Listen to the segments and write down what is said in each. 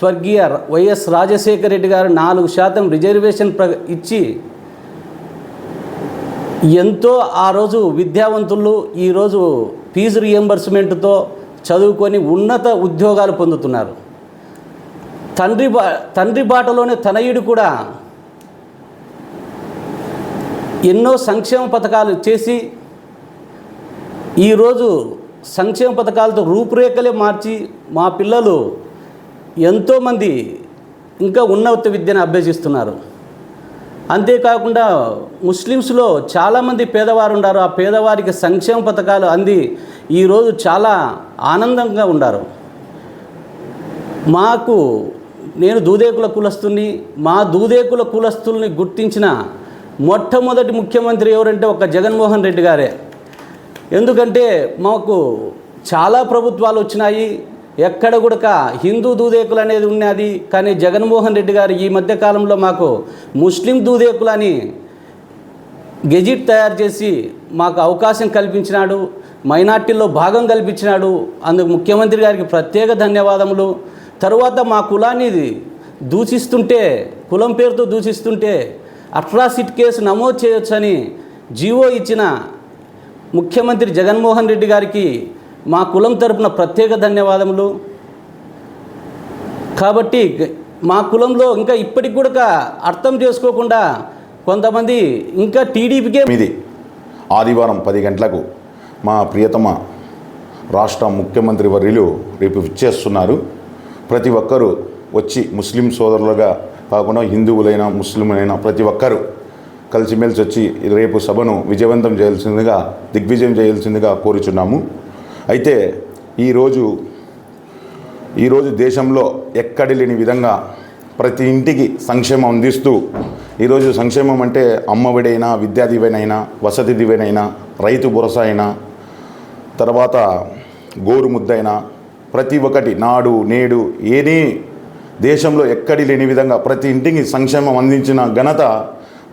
స్వర్గీయ వైఎస్ రాజశేఖర రెడ్డి గారు నాలుగు శాతం రిజర్వేషన్ ప్ర ఇచ్చి ఎంతో ఆ రోజు విద్యావంతులు ఈరోజు ఫీజు రియంబర్స్మెంట్తో చదువుకొని ఉన్నత ఉద్యోగాలు పొందుతున్నారు. తండ్రి బా తండ్రి బాటలోనే తనయుడు కూడా ఎన్నో సంక్షేమ పథకాలు చేసి ఈరోజు సంక్షేమ పథకాలతో రూపురేఖలే మార్చి మా పిల్లలు ఎంతోమంది ఇంకా ఉన్నత విద్యను అభ్యసిస్తున్నారు. అంతేకాకుండా ముస్లిమ్స్లో చాలామంది పేదవారు ఉన్నారు ఆ పేదవారికి సంక్షేమ పథకాలు అంది. ఈరోజు చాలా ఆనందంగా ఉన్నారు మాకు నేను దూదేకుల కులస్తుని మా దూదేకుల కులస్తుల్ని గుర్తించిన మొట్టమొదటి ముఖ్యమంత్రి ఎవరంటే ఒక జగన్మోహన్ రెడ్డి గారే. ఎందుకంటే మాకు చాలా ప్రభుత్వాలు వచ్చినాయి. ఎక్కడ కూడా హిందూ దూదేకులు అనేది ఉన్నది. కానీ జగన్మోహన్ రెడ్డి గారు ఈ మధ్య కాలంలో మాకు ముస్లిం దూదేకులు అని గెజిట్ తయారు చేసి మాకు అవకాశం కల్పించినాడు. మైనార్టీల్లో భాగం కల్పించినాడు. అందుకు ముఖ్యమంత్రి గారికి ప్రత్యేక ధన్యవాదములు. తరువాత మా కులాన్ని దూషిస్తుంటే కులం పేరుతో దూషిస్తుంటే అట్రాసిటీ కేసు నమోదు చేయొచ్చని జీవో ఇచ్చిన ముఖ్యమంత్రి జగన్మోహన్ రెడ్డి గారికి మా కులం తరపున ప్రత్యేక ధన్యవాదములు. కాబట్టి మా కులంలో ఇంకా ఇప్పటికి కూడా అర్థం చేసుకోకుండా కొంతమంది ఇంకా టీడీపీకే ఇది ఆదివారం పది గంటలకు మా ప్రియతమ రాష్ట్ర ముఖ్యమంత్రి వర్యులు రేపు విచ్చేస్తున్నారు. ప్రతి ఒక్కరూ వచ్చి ముస్లిం సోదరులుగా కాకుండా హిందువులైనా ముస్లింలైనా ప్రతి ఒక్కరూ కలిసిమెలిసి వచ్చి రేపు సభను విజయవంతం చేయాల్సిందిగా దిగ్విజయం చేయాల్సిందిగా కోరుచున్నాము. అయితే ఈరోజు ఈరోజు దేశంలో ఎక్కడి లేని విధంగా ప్రతి ఇంటికి సంక్షేమం అందిస్తూ ఈరోజు సంక్షేమం అంటే అమ్మఒడైనా విద్యా దీవెనైనా వసతి దీవెనైనా రైతు భరోసా అయినా తర్వాత గోరు ముద్దైనా ప్రతి ఒక్కటి నాడు నేడు ఏనీ దేశంలో ఎక్కడి లేని విధంగా ప్రతి ఇంటికి సంక్షేమం అందించిన ఘనత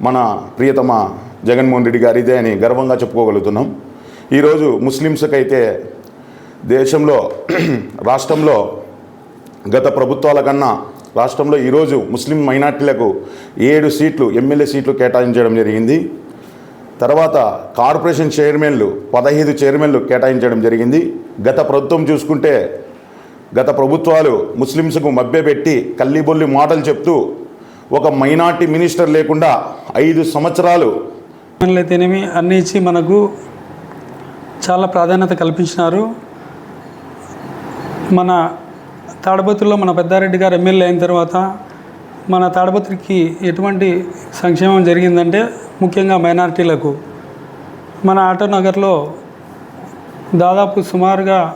మన ప్రియతమ జగన్మోహన్ రెడ్డి గారిదే అని గర్వంగా చెప్పుకోగలుగుతున్నాం. ఈరోజు ముస్లిమ్స్కైతే దేశంలో రాష్ట్రంలో గత ప్రభుత్వాల కన్నా రాష్ట్రంలో ఈరోజు ముస్లిం మైనార్టీలకు ఏడు సీట్లు ఎమ్మెల్యే సీట్లు కేటాయించడం జరిగింది. తర్వాత కార్పొరేషన్ చైర్మన్లు పదహైదు చైర్మన్లు కేటాయించడం జరిగింది. గత ప్రభుత్వం చూసుకుంటే గత ప్రభుత్వాలు ముస్లిమ్స్కు మభ్యపెట్టి కల్లిబొల్లి మాటలు చెప్తూ ఒక మైనార్టీ మినిస్టర్ లేకుండా ఐదు సంవత్సరాలు అయితేనేమి అన్ని ఇచ్చి మనకు చాలా ప్రాధాన్యత కల్పించినారు. మన తాడపత్రిలో మన పెద్దారెడ్డి గారు ఎమ్మెల్యే అయిన తర్వాత మన తాడపత్రికి ఎటువంటి సంక్షేమం జరిగిందంటే ముఖ్యంగా మైనారిటీలకు. మన ఆటో నగర్లో దాదాపు సుమారుగా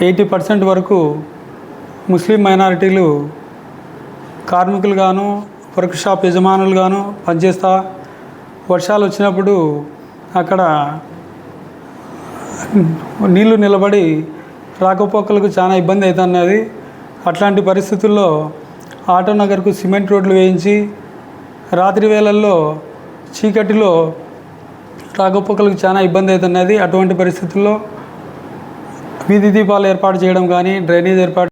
ఎయిటీ పర్సెంట్ వరకు ముస్లిం మైనారిటీలు కార్మికులుగాను వర్క్ షాప్ యజమానులుగాను పనిచేస్తా వర్షాలు వచ్చినప్పుడు అక్కడ నీళ్ళు నిలబడి రాకపోకలకు చాలా ఇబ్బంది అవుతున్నది. అట్లాంటి పరిస్థితుల్లో ఆటో నగర్కు సిమెంట్ రోడ్లు వేయించి రాత్రి వేళల్లో చీకటిలో రాకపోకలకు చాలా ఇబ్బంది అవుతున్నది. అటువంటి పరిస్థితుల్లో వీధి దీపాలు ఏర్పాటు చేయడం కానీ డ్రైనేజ్ ఏర్పాటు